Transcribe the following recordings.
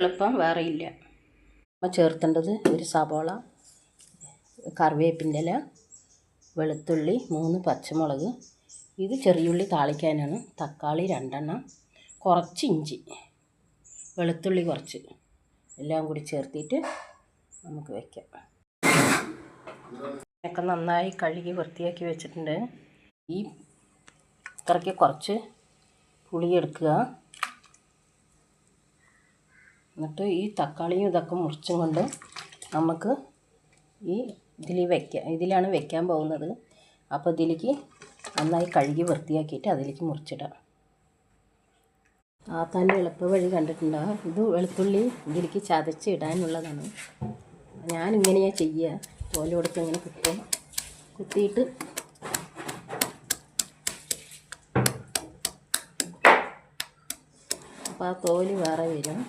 എളുപ്പം വേറെ ഇല്ല. നമ്മൾ ചേർത്തേണ്ടത് ഒരു സബോള കറിവേപ്പിന്റെ ഇല വെളുത്തുള്ളി മൂന്ന് പച്ചമുളക്. ഇത് ചെറിയുള്ളി താളിക്കാനാണ്. തക്കാളി രണ്ടെണ്ണം കുറച്ച് ഇഞ്ചി വെളുത്തുള്ളി കുറച്ച്. എല്ലാം കൂടി ചേർത്തിട്ട് നമുക്ക് വയ്ക്കാം ഒക്കെ നന്നായി കഴുകി വൃത്തിയാക്കി വെച്ചിട്ടുണ്ട്. ഈ ഇത്രയ്ക്ക് കുറച്ച് പുളി എടുക്കുക എന്നിട്ട് ഈ തക്കാളിയും ഇതൊക്കെ മുറിച്ചും കൊണ്ട് നമുക്ക് ഈ ഇതിൽ വെക്കാം ഇതിലാണ് വെക്കാൻ പോകുന്നത്. അപ്പോൾ ഇതിലേക്ക് നന്നായി കഴുകി വൃത്തിയാക്കിയിട്ട് അതിലേക്ക് മുറിച്ചിടാം. ആത്താന്റെ എളുപ്പ വഴി കണ്ടിട്ടുണ്ടാകും ഇത് വെളുത്തുള്ളി ഇതിലേക്ക് ചതച്ച് ഇടാനുള്ളതാണ്. ഞാനിങ്ങനെയാണ് ചെയ്യുക തോൽ കൊടുത്ത് ഇങ്ങനെ കുത്തും. കുത്തിയിട്ട് അപ്പോൾ ആ തോൽ വേറെ വരും.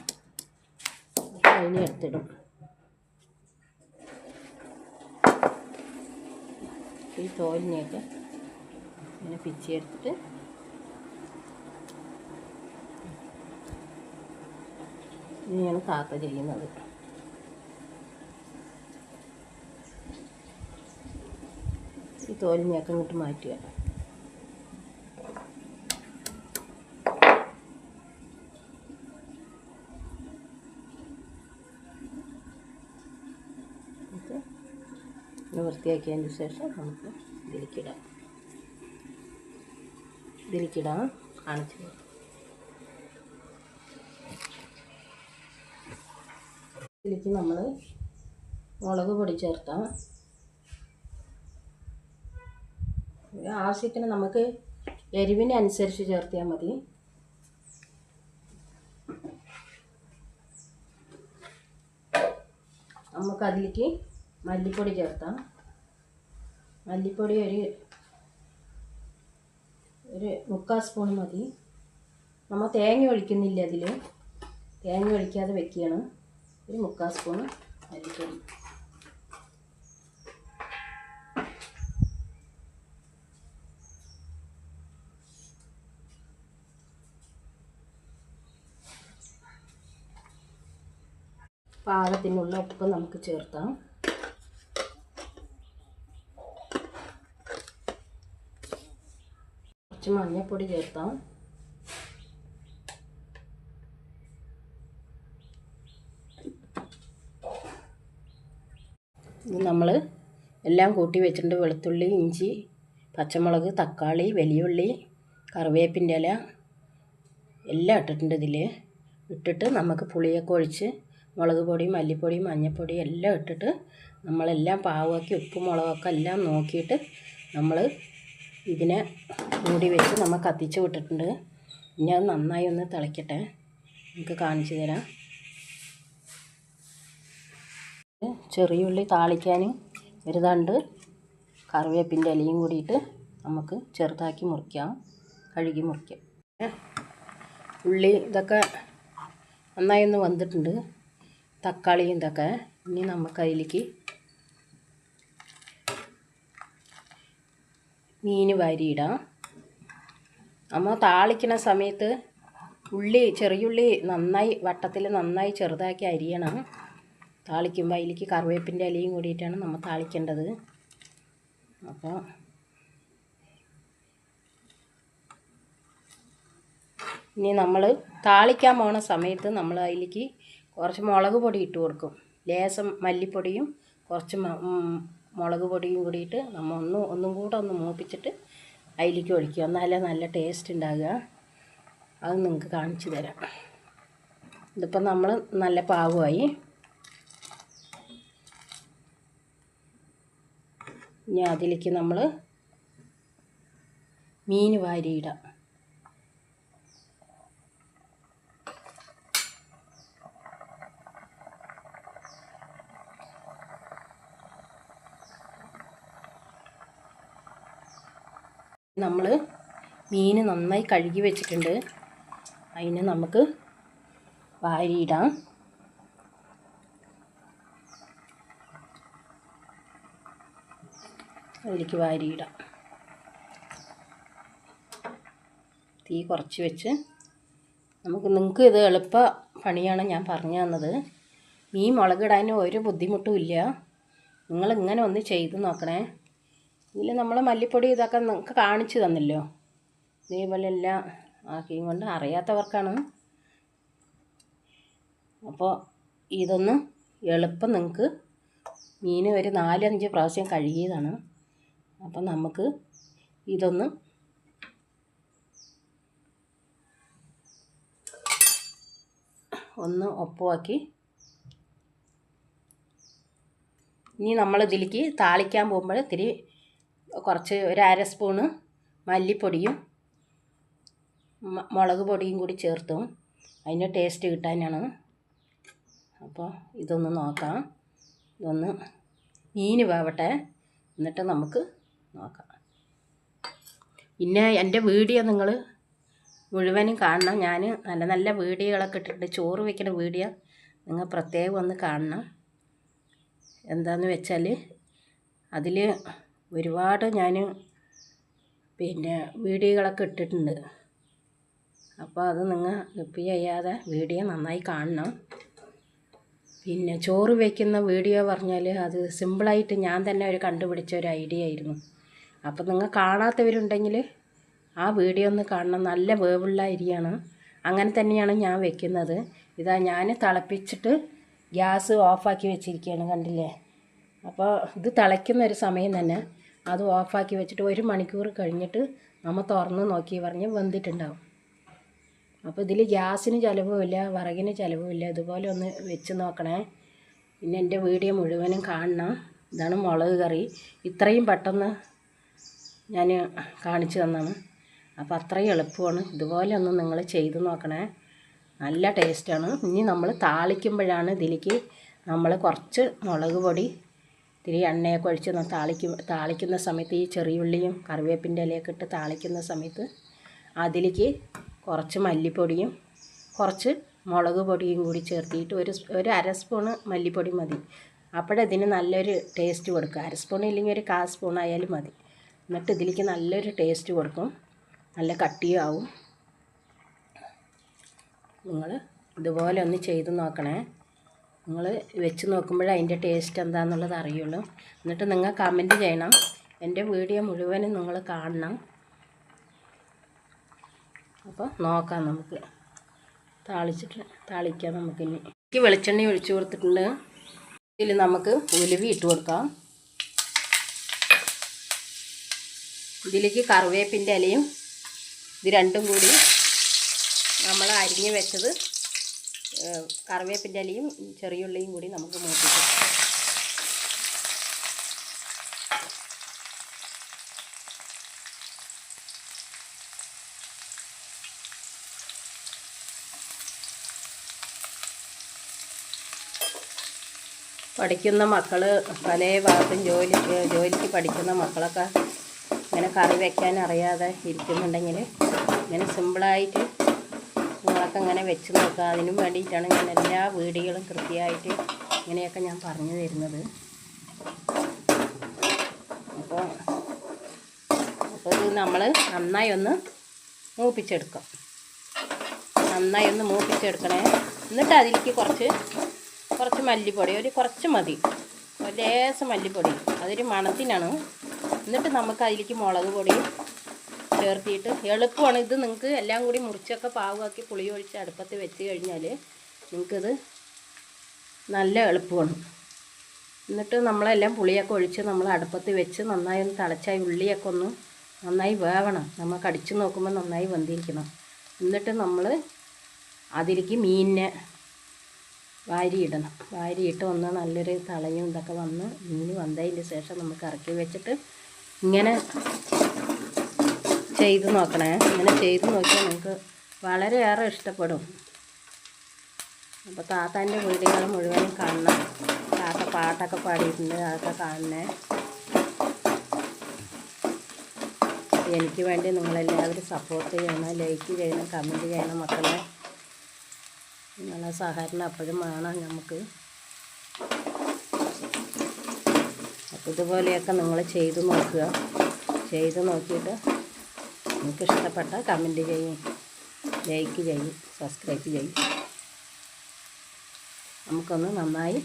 അതിനെ എടുത്തിടും ഈ തോലിനെയൊക്കെ ഇങ്ങനെ പിച്ചിയെടുത്തിട്ട് ഇങ്ങനെയാണ് കാക്ക ചെയ്യുന്നത്. ഈ തോലിനെയൊക്കെ ഇങ്ങോട്ട് മാറ്റുക എന്നിട്ട് ഇത് വൃത്തിയാക്കിയതിന് ശേഷം നമുക്ക് ഇതിലേക്കിടാം ഇതിലേക്കിടാം കാണിച്ചു. ഇതിലേക്ക് നമ്മൾ മുളക് പൊടി ഒരു ആവശ്യത്തിന് നമുക്ക് എരിവിനനുസരിച്ച് ചേർത്തിയാൽ മതി. നമുക്ക് അതിലേക്ക് മല്ലിപ്പൊടി ചേർത്താം മല്ലിപ്പൊടി ഒരു ഒരു മുക്കാൽ സ്പൂൺ മതി. നമ്മൾ തേങ്ങ ഒഴിക്കുന്നില്ല അതിൽ തേങ്ങ ഒഴിക്കാതെ വെക്കുകയാണ് ഒരു മുക്കാൽ സ്പൂൺ മല്ലിപ്പൊടി. പാകത്തിനുള്ള ഉപ്പ് നമുക്ക് ചേർത്താം കുറച്ച് മഞ്ഞൾപ്പൊടി ചേർത്താം ഇത് നമ്മൾ എല്ലാം കൂട്ടി വെച്ചിട്ടുണ്ട്. വെളുത്തുള്ളി ഇഞ്ചി പച്ചമുളക് തക്കാളി വലിയുള്ളി കറിവേപ്പിന്റെ ഇല എല്ലാം ഇട്ടിട്ടുണ്ട് ഇതിൽ ഇട്ടിട്ട് നമുക്ക് പുളിയൊക്കെ ഒഴിച്ച് മുളക് പൊടി മല്ലിപ്പൊടി മഞ്ഞൾപ്പൊടി എല്ലാം ഇട്ടിട്ട് നമ്മളെല്ലാം പാകമാക്കി ഉപ്പും മുളകൊക്കെ എല്ലാം നോക്കിയിട്ട് നമ്മൾ ഇതിനെ മൂടി വെച്ച് നമ്മൾ കത്തിച്ച് വിട്ടിട്ടുണ്ട്. ഇനി അത് നന്നായി ഒന്ന് തിളയ്ക്കട്ടെ നമുക്ക് കാണിച്ചു തരാം. ചെറിയുള്ളി താളിക്കാനും ഒരു തണ്ട് കറിവേപ്പിന്റെ ഇലയും കൂടിയിട്ട് നമുക്ക് ചെറുതാക്കി മുറിക്കാം. കഴുകി മുറിക്കാം. ഉള്ളി ഇതൊക്കെ നന്നായി ഒന്ന് വന്നിട്ടുണ്ട്. തക്കാളിയും ഇതൊക്കെ ഇനി നമുക്ക് അതിലേക്ക് മീൻ വാരിയിടാം. നമ്മൾ താളിക്കണ സമയത്ത് ഉള്ളി ചെറിയുള്ളി നന്നായി വട്ടത്തിൽ നന്നായി ചെറുതാക്കി അരിയണം. താളിക്കുമ്പോൾ അതിലേക്ക് കറിവേപ്പിന്റെ ഇലയും കൂടിയിട്ടാണ് നമ്മൾ താളിക്കേണ്ടത്. അപ്പോൾ ഇനി നമ്മൾ താളിക്കാൻ പോണ സമയത്ത് നമ്മൾ അതിലേക്ക് കുറച്ച് മുളക് പൊടി ഇട്ട് കൊടുക്കും. ലേശം മല്ലിപ്പൊടിയും കുറച്ച് മുളക് പൊടിയും കൂടിയിട്ട് നമ്മൾ ഒന്ന് ഒന്നും കൂടെ ഒന്ന് മൂപ്പിച്ചിട്ട് അതിലേക്ക് ഒഴിക്കുക. എന്നാലേ നല്ല ടേസ്റ്റ് ഉണ്ടാകുക അത് നിങ്ങൾക്ക് കാണിച്ചു തരാം. ഇതിപ്പോൾ നമ്മൾ നല്ല പാകമായി ഇനി അതിലേക്ക് നമ്മൾ മീൻ വാരിയിടാം. നമ്മൾ മീൻ നന്നായി കഴുകി വെച്ചിട്ടുണ്ട്. അതിന് നമുക്ക് വാരിയിടാം. അതിലേക്ക് വാരിയിടാം. തീ കുറച്ച് വെച്ച് നമുക്ക് നിങ്ങൾക്ക് ഇത് എളുപ്പ പണിയാണ് ഞാൻ പറഞ്ഞു തന്നത്. മീൻ മുളകിടാൻ ഒരു ബുദ്ധിമുട്ടും ഇല്ല. നിങ്ങളിങ്ങനെ ഒന്ന് ചെയ്ത് നോക്കണേ? ഇതിൽ നമ്മൾ മല്ലിപ്പൊടി ഇതൊക്കെ നിങ്ങൾക്ക് കാണിച്ചു തന്നല്ലോ. ഇതേപോലെ എല്ലാം ആക്കിയും കൊണ്ട് അറിയാത്തവർക്കാണ്. അപ്പോൾ ഇതൊന്ന് എളുപ്പം നിങ്ങൾക്ക് മീൻ ഒരു നാലഞ്ച് പ്രാവശ്യം കഴുകിയതാണ്. അപ്പം നമുക്ക് ഇതൊന്ന് ഒന്ന് ഒപ്പമാക്കി ഇനി നമ്മളിതിലേക്ക് താളിക്കാൻ പോകുമ്പോൾ ഇത്തിരി കുറച്ച് ഒരു അര സ്പൂണ് മല്ലിപ്പൊടിയും മുളക് പൊടിയും കൂടി ചേർത്തും. അതിന് ടേസ്റ്റ് കിട്ടാനാണ്. അപ്പോൾ ഇതൊന്ന് നോക്കാം. ഇതൊന്ന് മീൻ വേവട്ടെ. എന്നിട്ട് നമുക്ക് നോക്കാം. പിന്നെ എന്റെ വീഡിയോ നിങ്ങൾ മുഴുവനും കാണണം. ഞാൻ നല്ല നല്ല വീഡിയോകളൊക്കെ ഇട്ടിട്ടുണ്ട്. ചോറ് വയ്ക്കുന്ന വീഡിയോ നിങ്ങൾ പ്രത്യേകം ഒന്ന് കാണണം. എന്താണെന്ന് വെച്ചാൽ അതിൽ ഒരുപാട് ഞാൻ പിന്നെ വീഡിയോകളൊക്കെ ഇട്ടിട്ടുണ്ട്. അപ്പോൾ അത് നിങ്ങൾ റിപ്പീ ചെയ്യാതെ വീഡിയോ നന്നായി കാണണം. പിന്നെ ചോറ് വയ്ക്കുന്ന വീഡിയോ പറഞ്ഞാൽ അത് സിമ്പിളായിട്ട് ഞാൻ തന്നെ ഒരു കണ്ടുപിടിച്ച ഒരു ഐഡിയ ആയിരുന്നു. അപ്പോൾ നിങ്ങൾ കാണാത്തവരുണ്ടെങ്കിൽ ആ വീഡിയോ ഒന്ന് കാണണം. നല്ല വേവുള്ള അരിയാണ്. അങ്ങനെ തന്നെയാണ് ഞാൻ വെക്കുന്നത്. ഇതാ ഞാൻ തിളപ്പിച്ചിട്ട് ഗ്യാസ് ഓഫാക്കി വെച്ചിരിക്കുകയാണ് കണ്ടില്ലേ? അപ്പോൾ ഇത് തിളയ്ക്കുന്ന ഒരു സമയം തന്നെ. അത് ഓഫാക്കി വെച്ചിട്ട് ഒരു മണിക്കൂർ കഴിഞ്ഞിട്ട് നമ്മൾ തുറന്ന് നോക്കി പറഞ്ഞ് വെന്തിട്ടുണ്ടാവും. അപ്പോൾ ഇതിൽ ഗ്യാസിന് ചിലവുമില്ല വിറകിന് ചിലവുമില്ല ഇതുപോലെ ഒന്ന് വെച്ച് നോക്കണേ. പിന്നെ എന്റെ വീഡിയോ മുഴുവനും കാണണം. ഇതാണ് മുളക് കറി. ഇത്രയും പെട്ടെന്ന് ഞാൻ കാണിച്ചു തന്നാണ് അപ്പോൾ അത്രയും എളുപ്പമാണ്. ഇതുപോലെ ഒന്ന് നിങ്ങൾ ചെയ്ത് നോക്കണേ. നല്ല ടേസ്റ്റാണ്. ഇനി നമ്മൾ താളിക്കുമ്പോഴാണ് ഇതിലേക്ക് നമ്മൾ കുറച്ച് മുളക് പൊടി ഇത്തിരി എണ്ണയൊക്കെ ഒഴിച്ച് താളിക്കും താളിക്കുന്ന സമയത്ത് ഈ ചെറിയുള്ളിയും കറിവേപ്പിന്റെ ഇലയൊക്കെ ഇട്ട് താളിക്കുന്ന സമയത്ത് അതിലേക്ക് കുറച്ച് മല്ലിപ്പൊടിയും കുറച്ച് മുളക് പൊടിയും കൂടി ചേർത്തിയിട്ട് ഒരു ഒരു അര സ്പൂണ് മല്ലിപ്പൊടി മതി. അപ്പോഴതിന് നല്ലൊരു ടേസ്റ്റ് കൊടുക്കുക. അര സ്പൂൺ ഇല്ലെങ്കിൽ ഒരു കാ സ്പൂൺ ആയാലും മതി. എന്നിട്ട് ഇതിലേക്ക് നല്ലൊരു ടേസ്റ്റ് കൊടുക്കും. നല്ല കട്ടിയും ആവും. നിങ്ങൾ ഇതുപോലെ ഒന്ന് ചെയ്ത് നോക്കണേ. നിങ്ങൾ വെച്ച് നോക്കുമ്പോഴേ അതിന്റെ ടേസ്റ്റ് എന്താണെന്നുള്ളത് അറിയുള്ളൂ. എന്നിട്ട് നിങ്ങൾ കമന്റ് ചെയ്യണം. എന്റെ വീഡിയോ മുഴുവനും നിങ്ങൾ കാണണം. അപ്പോൾ നോക്കാം നമുക്ക്. താളിച്ചിട്ട് താളിക്കാം നമുക്കിനി. എനിക്ക് വെളിച്ചെണ്ണ ഒഴിച്ചു കൊടുത്തിട്ടുണ്ട്. ഇതിൽ നമുക്ക് ഉലുവി ഇട്ട് കൊടുക്കാം. ഇതിലേക്ക് കറിവേപ്പിന്റെ ഇലയും ഇത് രണ്ടും കൂടി നമ്മൾ അരിഞ്ഞ് വെച്ചത് കറിവേപ്പിന്റെ ഇലയും ചെറിയുള്ളിയും കൂടി നമുക്ക് മൂപ്പിക്കാം. പഠിക്കുന്ന മക്കൾ പല ഭാഗത്തും ജോലിക്ക് ജോലിക്ക് പഠിക്കുന്ന മക്കളൊക്കെ ഇങ്ങനെ കറി വയ്ക്കാൻ അറിയാതെ ഇരിക്കുന്നുണ്ടെങ്കിൽ ഇങ്ങനെ സിമ്പിളായിട്ട് നിങ്ങളൊക്കെ ഇങ്ങനെ വെച്ച് നോക്കുക. അതിനും വേണ്ടിയിട്ടാണ് ഞാൻ എല്ലാ വീടുകളും കൃത്യമായിട്ട് ഇങ്ങനെയൊക്കെ ഞാൻ പറഞ്ഞു തരുന്നത്. അപ്പോൾ അപ്പോൾ ഇത് നമ്മൾ നന്നായി ഒന്ന് മൂപ്പിച്ചെടുക്കാം. നന്നായി ഒന്ന് മൂപ്പിച്ചെടുക്കണേ. എന്നിട്ട് അതിലേക്ക് കുറച്ച് കുറച്ച് മല്ലിപ്പൊടി ഒരു കുറച്ച് മതി. ഒരു ലേശം മല്ലിപ്പൊടി. അതൊരു മണത്തിനാണ്. എന്നിട്ട് നമുക്ക് അതിലേക്ക് മുളക് പൊടി ചേർത്തിയിട്ട്. എളുപ്പമാണ് ഇത്. നിങ്ങൾക്ക് എല്ലാം കൂടി മുറിച്ചൊക്കെ പാകമാക്കി പുളി ഒഴിച്ച് അടുപ്പത്ത് വെച്ച് കഴിഞ്ഞാൽ നിങ്ങൾക്കിത് നല്ല എളുപ്പമാണ്. എന്നിട്ട് നമ്മളെല്ലാം പുളിയൊക്കെ ഒഴിച്ച് നമ്മൾ അടുപ്പത്ത് വെച്ച് നന്നായി ഒന്ന് തിളച്ചായി ഉള്ളിയൊക്കെ ഒന്ന് നന്നായി വേവണം. നമ്മൾ കടിച്ചു നോക്കുമ്പോൾ നന്നായി വെന്തിരിക്കണം. എന്നിട്ട് നമ്മൾ അതിലേക്ക് മീനിനെ വാരിയിടണം. വാരിയിട്ട് ഒന്ന് നല്ലൊരു തളയും ഇതൊക്കെ വന്ന് മീൻ വന്നതിന് ശേഷം നമുക്ക് ഇറക്കി വെച്ചിട്ട് ഇങ്ങനെ ചെയ്ത് നോക്കണേ. ഇങ്ങനെ ചെയ്ത് നോക്കിയാൽ നിങ്ങൾക്ക് വളരെയേറെ ഇഷ്ടപ്പെടും. അപ്പോൾ താത്താന്റെ വീഡിയോകൾ മുഴുവനും കാണണം. താത്ത പാട്ടൊക്കെ പാടിയിട്ടുണ്ട് അതൊക്കെ കാണണേ. എനിക്ക് വേണ്ടി നിങ്ങളെല്ലാവരും സപ്പോർട്ട് ചെയ്യണം ലൈക്ക് ചെയ്യണം കമന്റ് ചെയ്യണം മക്കളെ. നിങ്ങളെ സഹകരണം അപ്പോഴും വേണം നമുക്ക് അപ്പോൾ ഇതുപോലെയൊക്കെ നിങ്ങൾ ചെയ്ത് നോക്കുക. ചെയ്ത് നോക്കിയിട്ട് നിങ്ങൾക്ക് ഇഷ്ടപ്പെട്ട കമന്റ് ചെയ്യും. ലൈക്ക് ചെയ്യും. സബ്സ്ക്രൈബ് ചെയ്യും. നമുക്കൊന്ന് നന്നായി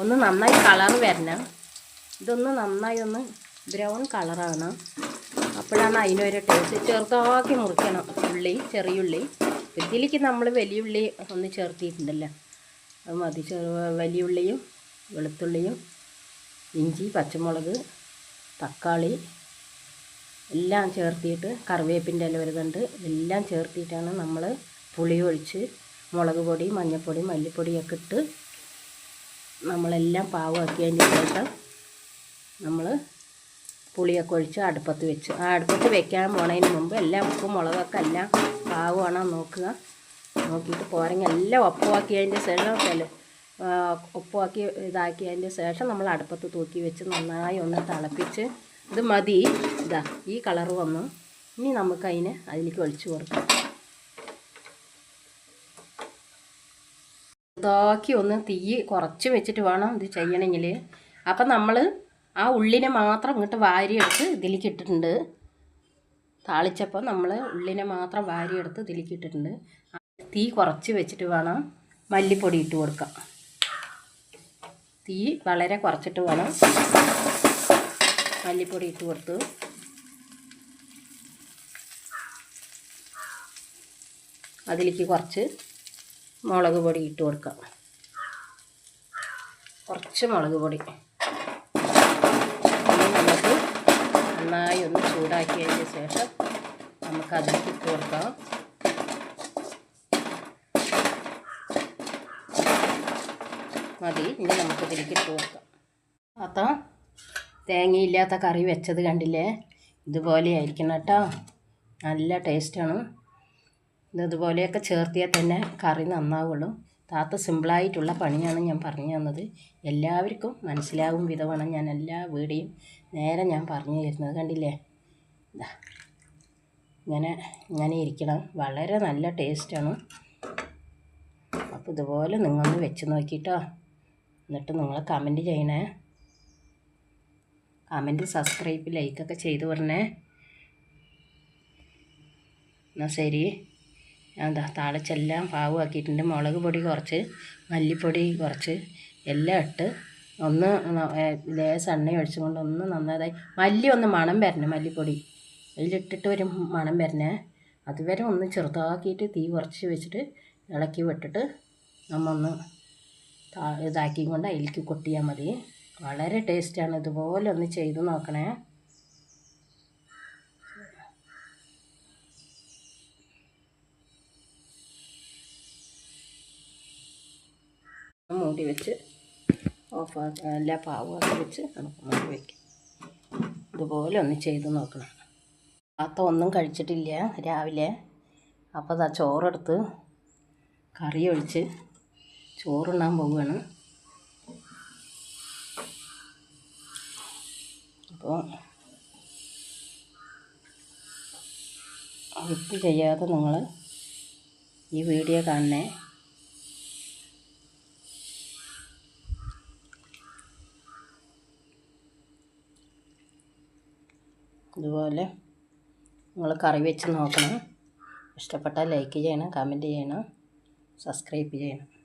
ഒന്ന് നന്നായി കളർ വരണം. ഇതൊന്ന് നന്നായി ഒന്ന് ബ്രൗൺ കളറാണ് അപ്പോഴാണ് അതിനൊരു ടേസ്റ്റ് ചെറുതാക്കി മുറിക്കണം. ഉള്ളി ചെറിയുള്ളി ഇതിലേക്ക് നമ്മൾ വലിയ ഉള്ളി ഒന്ന് ചേർത്തിട്ടുണ്ടല്ലോ. അത് മതി. ചെറു വലിയ ഉള്ളിയും വെളുത്തുള്ളിയും ഇഞ്ചി പച്ചമുളക് തക്കാളി എല്ലാം ചേർത്തിയിട്ട് കറിവേപ്പിന്റെ ഇല വരുന്നുണ്ട്. എല്ലാം ചേർത്തിട്ടാണ് നമ്മൾ പുളി ഒഴിച്ച് മുളക് പൊടി മഞ്ഞൾപ്പൊടി മല്ലിപ്പൊടിയൊക്കെ ഇട്ട് നമ്മളെല്ലാം പാകമാക്കിയതിന് ശേഷം നമ്മൾ പുളിയൊക്കെ ഒഴിച്ച് അടുപ്പത്ത് വെച്ച്. ആ അടുപ്പത്ത് വെക്കാൻ പോണതിന് മുമ്പ് എല്ലാം ഉപ്പും മുളകൊക്കെ എല്ലാം പാകമാണോ നോക്കുക. നോക്കിയിട്ട് പോരെങ്കിൽ എല്ലാം ഒപ്പമാക്കിയതിന്റെ ശേഷം ഒപ്പമാക്കി ഇതാക്കിയതിന്റെ ശേഷം നമ്മൾ അടുപ്പത്ത് തൂക്കി വെച്ച് നന്നായി ഒന്ന് തിളപ്പിച്ച് ഇത് മതി. ഇതാ ഈ കളർ വന്നു. ഇനി നമുക്ക് നമുക്കതിനെ അതിലേക്ക് ഒഴിച്ച് കൊടുക്കാം. ഇതാക്കി ഒന്ന് തീ കുറച്ച് വെച്ചിട്ട് വേണം ഇത് ചെയ്യണമെങ്കിൽ അപ്പം നമ്മൾ ആ ഉള്ളിനെ മാത്രം ഇങ്ങോട്ട് വാരിയെടുത്ത് ഇതിലേക്ക് ഇട്ടിട്ടുണ്ട്. താളിച്ചപ്പോൾ നമ്മൾ ഉള്ളിനെ മാത്രം വാരിയെടുത്ത് ഇതിലേക്ക് ഇട്ടിട്ടുണ്ട്. തീ കുറച്ച് വെച്ചിട്ട് വേണം മല്ലിപ്പൊടി ഇട്ട് കൊടുക്കാം. തീ വളരെ കുറച്ചിട്ട് വേണം മല്ലിപ്പൊടി ഇട്ട് കൊടുത്തു. അതിലേക്ക് കുറച്ച് മുളക് പൊടി ഇട്ട് കൊടുക്കാം. കുറച്ച് മുളക് പൊടി. നമുക്ക് നന്നായി ഒന്ന് ചൂടാക്കിയതിന് ശേഷം നമുക്ക് അതിലേക്ക് ഇട്ട് കൊടുക്കാം. മതി ഇനി നമുക്ക് ഇതിലേക്ക് ഇട്ട് കൊടുക്കാം. അപ്പം തേങ്ങയില്ലാത്ത കറി വെച്ചത് കണ്ടില്ലേ? ഇതുപോലെ ആയിരിക്കണം കേട്ടോ. നല്ല ടേസ്റ്റാണ് ഇതുപോലെയൊക്കെ ചേർത്തിയാൽ തന്നെ കറി നന്നാവുള്ളൂ. താത്ത സിമ്പിളായിട്ടുള്ള പണിയാണ് ഞാൻ പറഞ്ഞു തന്നത്. എല്ലാവർക്കും മനസ്സിലാവും വിധമാണ് ഞാൻ എല്ലാ വീടിയും നേരെ ഞാൻ പറഞ്ഞു തരുന്നത് കണ്ടില്ലേ? ഇതാ ഇങ്ങനെ ഇങ്ങനെ ഇരിക്കണം. വളരെ നല്ല ടേസ്റ്റാണ്. അപ്പോൾ ഇതുപോലെ നിങ്ങളൊന്ന് വെച്ച് നോക്കിയിട്ടോ എന്നിട്ട് നിങ്ങൾ കമന്റ് ചെയ്യണേ. കമന്റ് സബ്സ്ക്രൈബ് ലൈക്കൊക്കെ ചെയ്ത് പറഞ്ഞേ എന്നാൽ ശരി. എന്താ താളിച്ചെല്ലാം പാകമാക്കിയിട്ടുണ്ട് മുളക് പൊടി കുറച്ച് മല്ലിപ്പൊടി കുറച്ച് എല്ലാം ഇട്ട് ഒന്ന് ലേസ് എണ്ണ ഒഴിച്ചുകൊണ്ട് ഒന്ന് നന്നായി മല്ലി ഒന്ന് മണം വരണേ മല്ലിപ്പൊടി. അതിലിട്ടിട്ട് ഒരു മണം വരണേ. അതുവരെ ഒന്ന് ചെറുതാക്കിയിട്ട് തീ കുറച്ച് വെച്ചിട്ട് ഇളക്കി വിട്ടിട്ട് നമ്മ ഒന്ന് ഇതാക്കിയും കൊണ്ട് അതിലേക്ക് കൊട്ടിയാൽ മതി. വളരെ ടേസ്റ്റാണ് ഇതുപോലെ ഒന്ന് ചെയ്ത് നോക്കണേ. മൂടി വെച്ച് ഓഫ് എല്ലാ പാവമാക്കി വെച്ച് നമുക്ക് മൂടി വയ്ക്കാം ഇതുപോലെ ഒന്ന് ചെയ്ത് നോക്കണം. അത്ത ഒന്നും കഴിച്ചിട്ടില്ല രാവിലെ. അപ്പോൾ അതാ ചോറെടുത്ത് കറി ഒഴിച്ച് ചോറുണ്ണാൻ പോവുകയാണ്. അപ്പോൾ ഉപ്പ് ചെയ്യാതെ നിങ്ങൾ ഈ വീഡിയോ കാണണേ ഇതുപോലെ നിങ്ങൾ കറി വെച്ച് നോക്കണം. ഇഷ്ടപ്പെട്ടാൽ ലൈക്ക് ചെയ്യണം കമന്റ് ചെയ്യണം സബ്സ്ക്രൈബ് ചെയ്യണം.